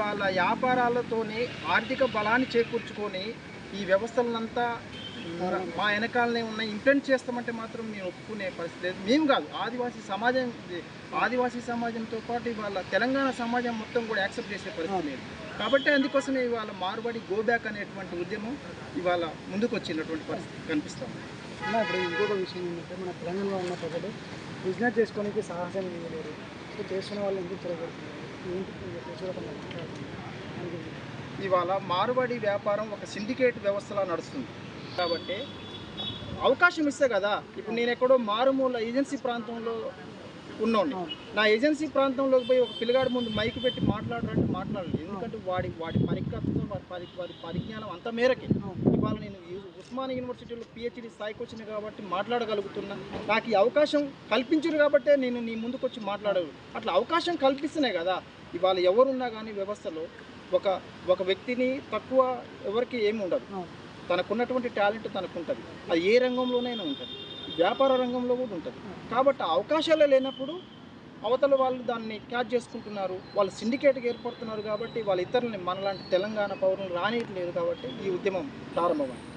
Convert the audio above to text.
వాళ్ళ వ్యాపారాలతోనే ఆర్థిక బలాన్ని చేకూర్చుకొని ఈ వ్యవస్థలంతా మా వెనకాలనే ఉన్న ఇంప్లిమెంట్ చేస్తామంటే మాత్రం మేము ఒప్పుకునే పరిస్థితి లేదు. మేము కాదు ఆదివాసీ సమాజం ఆదివాసీ సమాజంతో పాటు ఇవాళ తెలంగాణ సమాజం మొత్తం కూడా యాక్సెప్ట్ చేసే పరిస్థితి లేదు. కాబట్టి అందుకోసమే ఇవాళ మార్బడి గోబ్యాక్ అనేటువంటి ఉద్యమం ఇవాళ ముందుకు వచ్చినటువంటి పరిస్థితి కనిపిస్తాం ఇప్పుడు ఇంకొక విషయం ఏంటంటే మన తెలంగాణలో ఉన్న ప్రజలు బిజినెస్ చేసుకోవడానికి సాహసం చేయలేరు చేస్తున్న వాళ్ళు ఎందుకు తిరగబడుతున్నారు ఇవాళ మారుబడి వ్యాపారం ఒక సిండికేట్ వ్యవస్థలా నడుస్తుంది. కాబట్టి అవకాశం ఇస్తే కదా ఇప్పుడు నేను ఎక్కడో మారుమూల ఏజెన్సీ ప్రాంతంలో ఉన్నోండి నా ఏజెన్సీ ప్రాంతంలోకి పోయి ఒక పిల్లగాడి ముందు మైక్ పెట్టి మాట్లాడాలంటే మాట్లాడాలి ఎందుకంటే వాడి వాడి పరికత్వం వాడి పరి వాడి పరిజ్ఞానం అంత మేరకి. ఇవాళ నేను ఉస్మాన్ యూనివర్సిటీలో పిహెచ్డి స్థాయికి వచ్చిన కాబట్టి మాట్లాడగలుగుతున్నా. నాకు ఈ అవకాశం కల్పించారు కాబట్టే నేను నీ ముందుకు వచ్చి మాట్లాడగలను అట్లా అవకాశం కల్పిస్తేనే కదా ఇవాళ ఎవరున్నా కానీ వ్యవస్థలో ఒక ఒక వ్యక్తిని తక్కువ ఎవరికి ఏమి ఉండదు. తనకున్నటువంటి టాలెంట్ తనకు ఉంటుంది అది ఏ రంగంలోనైనా ఉంటుంది. వ్యాపార రంగంలో కూడా ఉంటుంది. కాబట్టి అవకాశాలే లేనప్పుడు అవతల వాళ్ళు దాన్ని క్యాచ్ చేసుకుంటున్నారు. వాళ్ళు సిండికేట్గా ఏర్పడుతున్నారు కాబట్టి వాళ్ళ ఇతరులని మనలాంటి తెలంగాణ పౌరులు రానియట్లేదు కాబట్టి ఈ ఉద్యమం ప్రారంభమైంది.